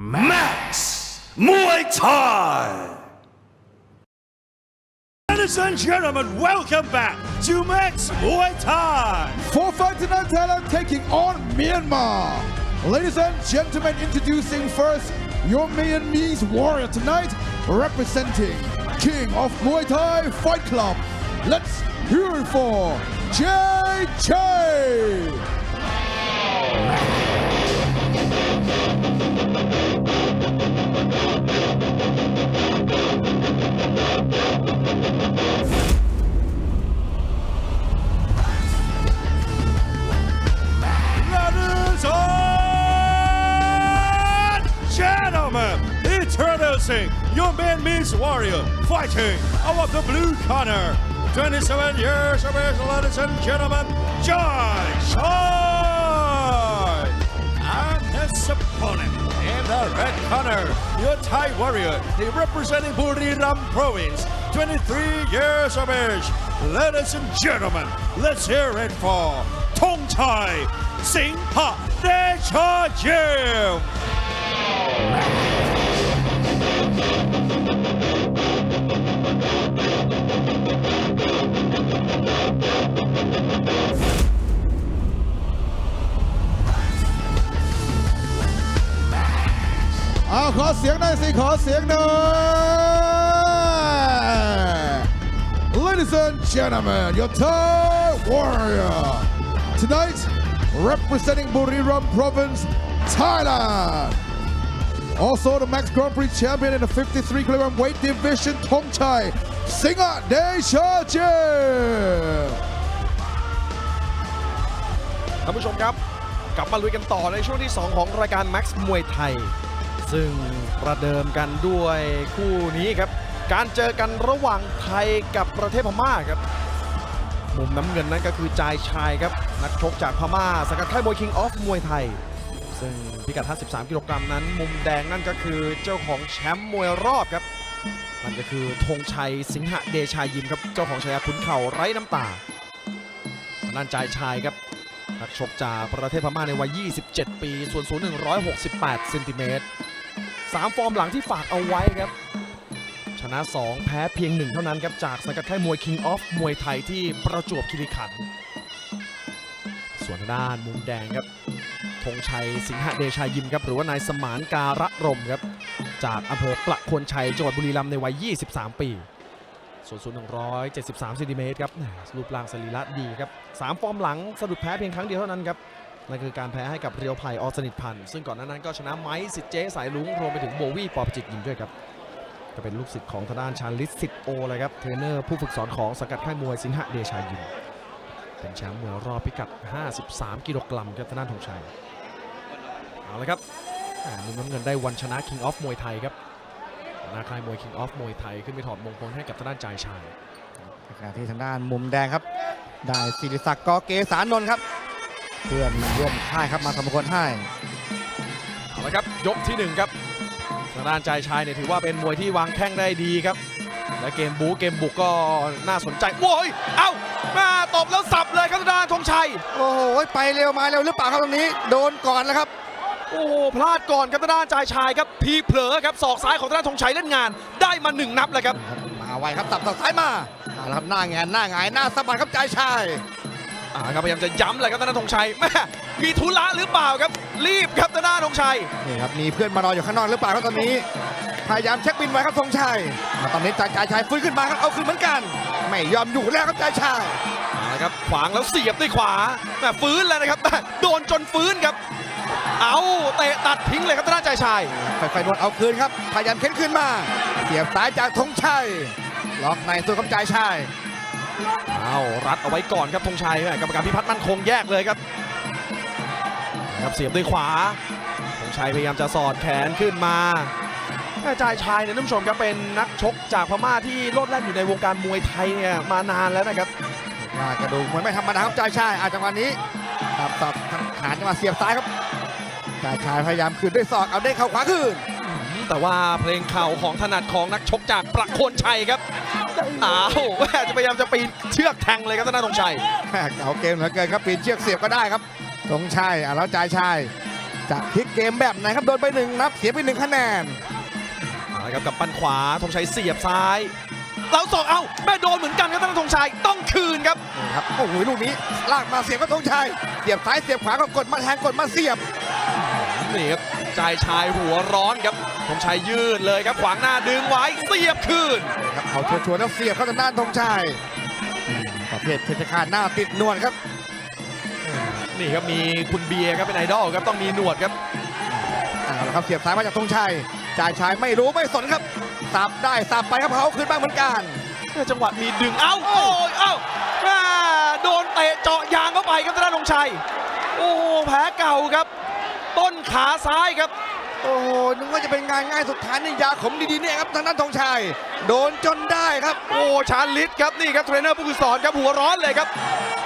Max Muay Thai. Ladies and gentlemen, welcome back to Max Muay Thai. For fight tonight, Thailand taking on Myanmar. Ladies and gentlemen, introducing first your Myanmarese warrior tonight, representing King of Muay Thai Fight Club. Let's hear it for JJ. Your man Miss Warrior fighting out of the blue corner. 27 years of age, ladies and gentlemen, Jai Chai. Opponent in the red corner, your Thai warrior, representing Buriram province, 23 years of age. Ladies and gentlemen, let's hear it for Tong Thai Sing Ha Desha Jim. เอ เสียงหน่อยสิขอเสียงหน่อย Ladies and gentlemen, your Thai warrior tonight representing Buriram Province, Thailand. Also the Max Grand Prix champion in the 53 kilogram weight division, Thongchai Singha Desha Jim. ท่านผู้ชมครับ กลับมาลุยกันต่อในช่วงที่ 2 ของรายการ Max มวยไทย ซึ่งประเดิมกันด้วยคู่นี้ครับ การเจอกันระหว่างไทยกับประเทศพม่าครับ มุมน้ำเงินนั้นก็คือจายชายครับ นักชกจากพม่าสังกัดค่ายมวย King of มวยไทย ซึ่งพิกัด 53 กิโลกรัมนั้น มุมแดงนั่นก็คือเจ้าของแชมป์มวยรอบครับนั่นก็คือธงชัยสิงหเดชายิมครับเจ้าของฉายาขุนเข่าไร้น้ำตาทางด้านจายชายครับนักชกจากประเทศพม่าในวัย 27 ปี ส่วนสูง 168 เซนติเมตร 3 ฟอร์มหลังที่ฝากเอาไว้ครับ ชนะ 2 แพ้เพียง 1 เท่านั้นครับ จากสังกัดค่ายมวย King of มวยไทยที่ประจวบคีรีขันธ์ส่วนด้านมุมแดงครับธงชัยสิงหเดชายิมครับ หรือว่านายสมานการะรมครับ จากอำเภอประโคนชัยจังหวัดบุรีรัมย์ในวัย 23 ปี ส่วนสูง173เซนติเมตรครับรูปร่างสรีระดีครับ 3 ฟอร์มหลังสะดุดแพ้เพียงครั้งเดียวเท่านั้นครับ นั่นคือการแพ้ให้กับเรียวไผ่อสนิทพันธ์ซึ่งก่อนหน้านั้นก็ชนะไม้สิทธิ์เจสายลุงรวมไปถึงโบวี่ปอปจิตยิมด้วยครับก็เป็นลูกศิษย์ของทางด้านชาลิสสิทธิ์โอเลยครับเทรนเนอร์ผู้ฝึกสอนของสังกัดค่ายมวยสิงหเดชายิมเป็นแชมป์มวยรอบพิกัด 53 กิโลกรัมครับทางด้านธงชัยเอาละครับอ่ามุมน้ำเงินได้วันชนะ King of มวยไทยครับนาคายมวย King of มวยไทยขึ้นไปถอดมงคลให้กับทางด้านจายชายขณะที่ทางด้านมุมแดงครับ ได้ศิริศักดิ์กอเกสานนท์ครับ เพื่อนร่วมค่ายครับมาสมควรให้เอาละครับยกที่หนึ่งครับทางด้านจายชายเนี่ยถือว่าเป็นมวยที่วางแข้งได้ดีครับ และเกมบู๊เกมบุกก็น่าสนใจโว้ยเอ้ามาตบแล้วสับเลยครับทางด้านธงชัย โอ้โหไปเร็วมาเร็วหรือเปล่าครับตรงนี้ โดนก่อนแล้วครับ โอ้โหพลาดก่อนครับทางด้านจายชายครับทีเผลอครับศอกซ้ายของทางด้านธงชัยเล่นงาน ได้มาหนึ่งนับเลยครับมาไวครับตับตับซ้ายมาเอาละครับหน้าแงนหน้าหงายหน้าสะบัดครับใจชาย อ่าครับพยายามจะย้ำเลยครับทางด้านธงชัยแม่มีธุระหรือเปล่าครับ รีบครับทางด้านธงชัยนี่ครับมีเพื่อนมารออยู่ข้างนอกหรือเปล่าครับตอนนี้ พยายามเช็คบินไว้ครับธงชัยมาตอนนี้ใจใจชายฟื้นขึ้นมาครับเอาคืนเหมือนกัน ไม่ยอมอยู่แล้วครับใจชายเอาละครับขวางแล้วเสียบด้วยขวาแม่ฟื้นแล้วนะครับแม่โดนจนฟื้นครับ เอาเตะตัดทิ้งเลยครับทางด้านใจชายไฟไฟนวดเอาคืนครับพยายามเค้นขึ้นมาเสียบซ้ายจากธงชัยล็อกในส่วนของใจชาย เอารัดเอาไว้ก่อนครับธงชัยกรรมการพิพัฒน์มั่นคงแยกเลยครับครับเสียบด้วยขวาธงชัยพยายามจะสอดแขนขึ้นมาแม่จ่ายชายเนี่ยท่านผู้ชมครับเป็นนักชกจากพม่าที่โลดแล่นอยู่ในวงการมวยไทยเนี่ยมานานแล้วนะครับว่ากระดูกมวยไม่ธรรมดาครับใจชายอาจังหวะนี้ตับตับขานจังหวะเสียบซ้ายครับใจชายพยายามคืนด้วยศอกเอาเด้งเข่าขวาคืน แต่ว่าเพลงเข่าของถนัดของนักชกจากประโคนชัยครับอ้าวแม่จะพยายามจะปีนเชือกแทงเลยครับท่านนธงชัยแม่เก่าเกมเหลือเกินครับปีนเชือกเสียบก็ได้ครับธงชัยอะแล้วใจชายจะพลิกเกมแบบไหนครับโดนไปหนึ่งนับเสียไปหนึ่งคะแนนเอาละครับกับปั้นขวาธงชัยเสียบซ้ายแล้วสองเอ้าแม่โดนเหมือนกันครับท่านธงชัยต้องคืนครับนี่ครับโอ้โหลูกนี้ลากมาเสียบก็ธงชัยเสียบซ้ายเสียบขวาก็กดมาแทงกดมาเสียบ นี่ครับใจชายหัวร้อนครับธงชัยยืดเลยครับขวางหน้าดึงไว้เสียบคืนครับเอาชัวร์ๆแล้วเสียบเข้าทางด้านธงชัยอืมประเภทเพชรฆาตหน้าติดนวลครับ นี่ครับมีคุณเบียร์ครับเป็นไอดอลครับต้องมีหนวดครับเอาละครับเสียบซ้ายมาจากธงชัยจ่ายชายไม่รู้ไม่สนครับสับได้สับไปครับเขาคืนบ้างเหมือนกันจังหวะมีดึงเอ้าโอ้ยเอ้าแม่โดนเตะเจาะยางเข้าไปครับธนาธงชัย โอ้โหแผลเก่าครับ ต้นขาซ้ายครับ โอ้โหนึกว่าจะเป็นงานง่ายสุดท้ายนี่ยาขมดีๆเนี่ยครับทางด้านธงชัยโดนจนได้ครับ โอ้ชาลิตครับนี่ครับเทรนเนอร์ผู้ฝึกสอนครับหัวร้อนเลยครับ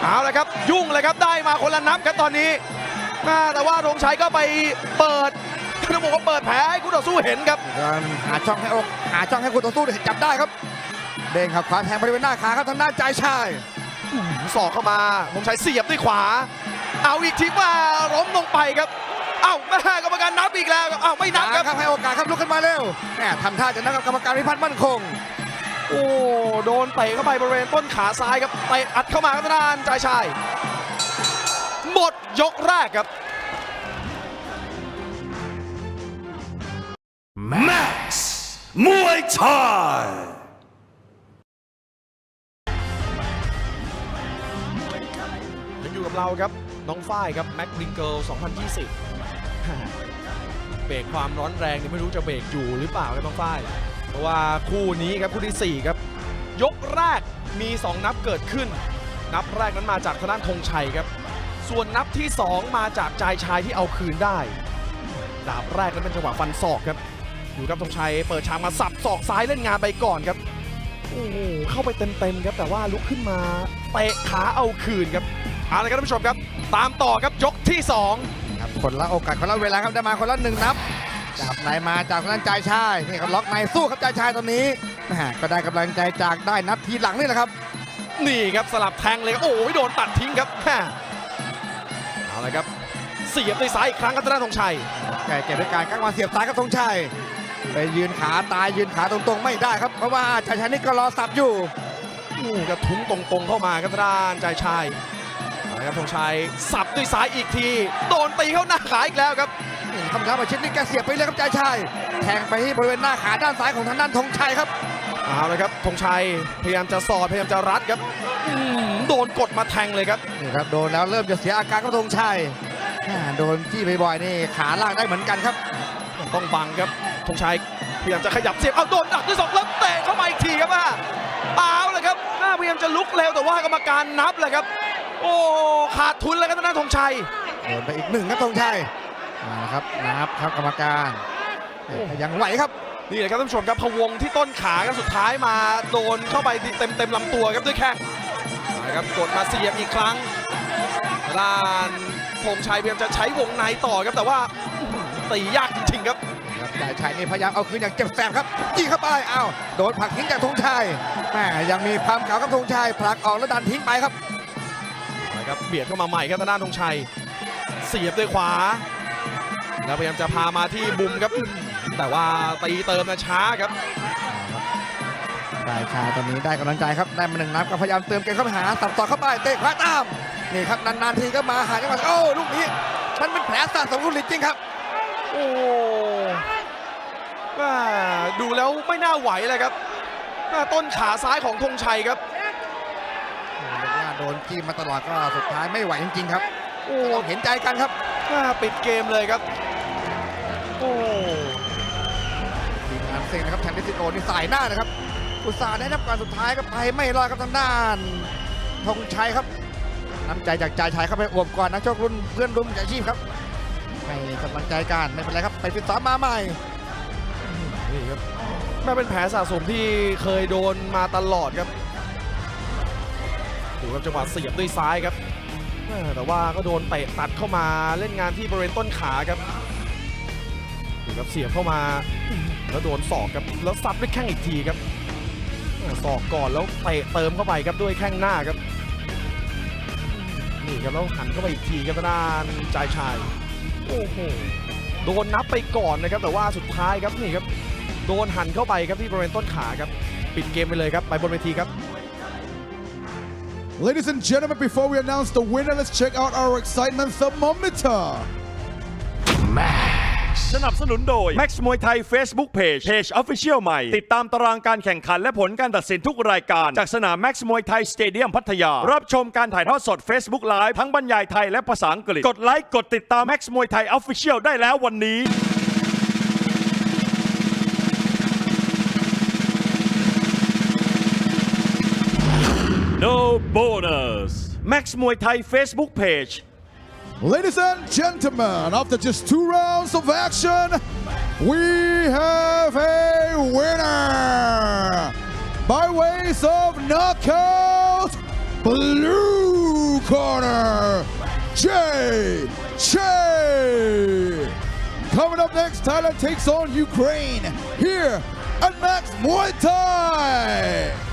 เอาละครับ ยุ่งเลยครับได้มาคนละนับครับตอนนี้แม่แต่ว่าธงชัยก็ไปเปิดต้องบอกว่าเปิดแผลให้คู่ต่อสู้เห็นครับหาช่องให้อกหาช่องให้คู่ต่อสู้จับได้ครับเด้งครับขวาแทงบริเวณหน้าขาครับทางด้านจ่ายชายสอกเข้ามาธงชัยเสียบด้วยขวา เอาอีกทีว่าล้มลงไปครับ เอ้าแม่กรรมการนับอีกแล้วครับเอ้าไม่นับครับครับให้โอกาสครับลุกขึ้นมาเร็วแหมทำท่าจะนับกับกรรมการพิพัฒน์มั่นคง โอ้โดนเตะเข้าไปบริเวณต้นขาซ้ายครับเตะอัดเข้ามาครับทางด้านจ่ายชายหมดยกแรกครับ Max Muay Thai ยังอยู่กับเราครับ น้องฝ้ายครับ แม็กบิงเกิล 2020 เบรกความร้อนแรงนี่ไม่รู้จะเบรกอยู่หรือเปล่าครับน้องฝ้ายเพราะว่าคู่นี้ครับคู่ทีสี่ 4 ครับ ยกแรกมี 2 นับเกิดขึ้น นับแรกนั้นมาจากทางด้านธงชัยครับ ส่วนนับที่ 2 มาจากจายชายที่เอาคืนได้ ดาบแรกนั้นเป็นจังหวะฟันศอกครับ อยู่กับธงชัยเปิดฉากมาสับศอกซ้ายเล่นงานไปก่อนครับโอ้โหเข้าไปเต็มๆครับแต่ว่าลุกขึ้นมาเตะขาเอาคืนครับเอาละครับท่านผู้ชมครับ ตามต่อครับยกที่ 2 ครับคนละโอกาสคนละเวลาครับได้มาคนละหนึ่งนับจับในมาจากทางด้านจ่ายชายนี่ครับล็อกในสู้ครับจ่ายชายตอนนี้แหมก็ได้กำลังใจจากได้นับทีหลังนี่แหละครับ นี่ครับสลับแทงเลยครับโอ้ยโดนตัดทิ้งครับแม่เอาละครับเสียบด้วยซ้ายอีกครั้งครับธนาธงชัยแก่เก็บด้วยการกั้งมาเสียบซ้ายครับธงชัยไปยืนขาตายยืนขาตรงๆไม่ได้ครับเพราะว่าจ่ายชายนี่ก็รอสับอยู่นี่กระทุ้งตรงๆเข้ามาครับทางด้านใจชายเอา ละครับธงชัยสับด้วยซ้ายอีกที โดนตีเข้าหน้าขาอีกแล้วครับคำท้ามาชิ้นนี้แกเสียบไปเลยครับจ่ายชายแทงไปที่บริเวณหน้าขาด้านซ้ายของทางด้านธงชัยครับเอาละครับธงชัยพยายามจะสอดพยายามจะรัดครับอืมโดนกดมาแทงเลยครับนี่ครับโดนแล้วเริ่มจะเสียอาการครับธงชัยแหม่โดนจี้บ่อยๆนี่ขาล่างได้เหมือนกันครับต้องบังครับธงชัยพยายามจะขยับเสียบเอาโดนดักด้วยสองแล้วเตะเข้ามาอีกทีครับอะเอาเลยครับอ่าพยายามจะลุกเร็วแต่ว่ากรรมการนับเลยครับ โอ้ขาดทุนแล้วครับทางด้านธงชัย โดนไปอีกหนึ่งครับธงชัยมาครับนับครับกรรมการเอ้ยยังไหวครับ นี่แหละครับท่านผู้ชมครับพะวงที่ต้นขาครับสุดท้ายมาโดนเข้าไปเต็มเต็มๆลำตัวครับด้วยแข้งนะครับกดมาเสียบอีกครั้งด้านธงชัยพยายามจะใช้วงในต่อครับแต่ว่าอื้อหือตียากจริงๆครับ ครับจ่ายชัยนี่พยายามเอาคืนอย่างเจ็บแสบครับยิงเข้าไปอ้าวโดนผลักทิ้งจากธงชัยแหม่ยังมีความเก่าครับธงชัยผลักออกแล้วดันทิ้งไปครับนะ ครับเบียดเข้ามาใหม่ครับทางด้านธงชัย เสียบด้วยขวา แล้วพยายามจะพามาที่บุมครับ แต่ว่าตีเติมนะช้าครับจ่ายชายตอนนี้ได้กำลังใจครับได้มาหนึ่งนัดก็พยายามเติมเกมเข้าไปหาสับต่อเข้าไปเตะขวาตามนี่ครับนานๆทีก็มาหาจังหวะโอ้ลูกนี้มันเป็นแผลสะสมของคุณลิจริงครับ โอ้ว่าดูแล้วไม่น่าไหวเลยครับว่าต้นขาซ้ายของธงชัยครับเรียกว่า โดนจี้มาตลอดก็สุดท้ายไม่ไหวจริงๆครับ โอ้ต้องเห็นใจกันครับว่าปิดเกมเลยครับ โอ้ทีมงานเซ็งนะครับแทนดิสิโอนี่สายหน้านะครับ อุตส่าห์ได้รับการสุดท้ายก็ไปไม่รอดครับทางด้านธงชัยครับน้ำใจจากจ่ายชัยเข้าไปอวมก่อนนักชกรุ่นเพื่อนรุ่นมืออาชีพครับให้กำลังใจกันไม่เป็นไรครับไปฟิตซ้อมมาใหม่นี่ครับแม่เป็นแผลสะสมที่เคยโดนมาตลอดครับดู ครับจังหวะเสียบด้วยซ้ายครับ แต่ว่าก็โดนเตะตัดเข้ามาเล่นงานที่บริเวณต้นขาครับดูครับเสียบเข้ามาแล้วโดนศอกครับแล้วซัดด้วยแข้งอีกทีครับศอกก่อนแล้วเตะเติมเข้าไปครับด้วยแข้งหน้าครับนี่ครับแล้วหันเข้าไปอีกทีครับด้านจายชายโอ้โหโดนนับไปก่อนนะครับ แต่ว่าสุดท้ายครับนี่ครับโดนหันเข้าไปครับที่บริเวณต้นขาครับ ปิดเกมไปเลยครับไปบนเวทีครับ Ladies and gentlemen, before we announce the winner, let's check out our excitement thermometer. สนับสนุนโดย Max มวยไทย Facebook Page Page Official ใหม่ ติดตามตารางการแข่งขันและผลการตัดสินทุกรายการ จากสนาม Max มวยไทยสเตเดียมพัทยา รับชมการถ่ายทอดสด Facebook Live ทั้งบรรยายไทยและภาษาอังกฤษ กดไลค์ กดติดตาม Max มวยไทย Official ได้แล้ววันนี้ bonus Max Muay Thai Facebook page Ladies and gentlemen, after just two rounds of action, we have a winner by ways of knockout, blue corner, Jay Jay. Coming up next, Thailand takes on Ukraine here at Max Muay Thai.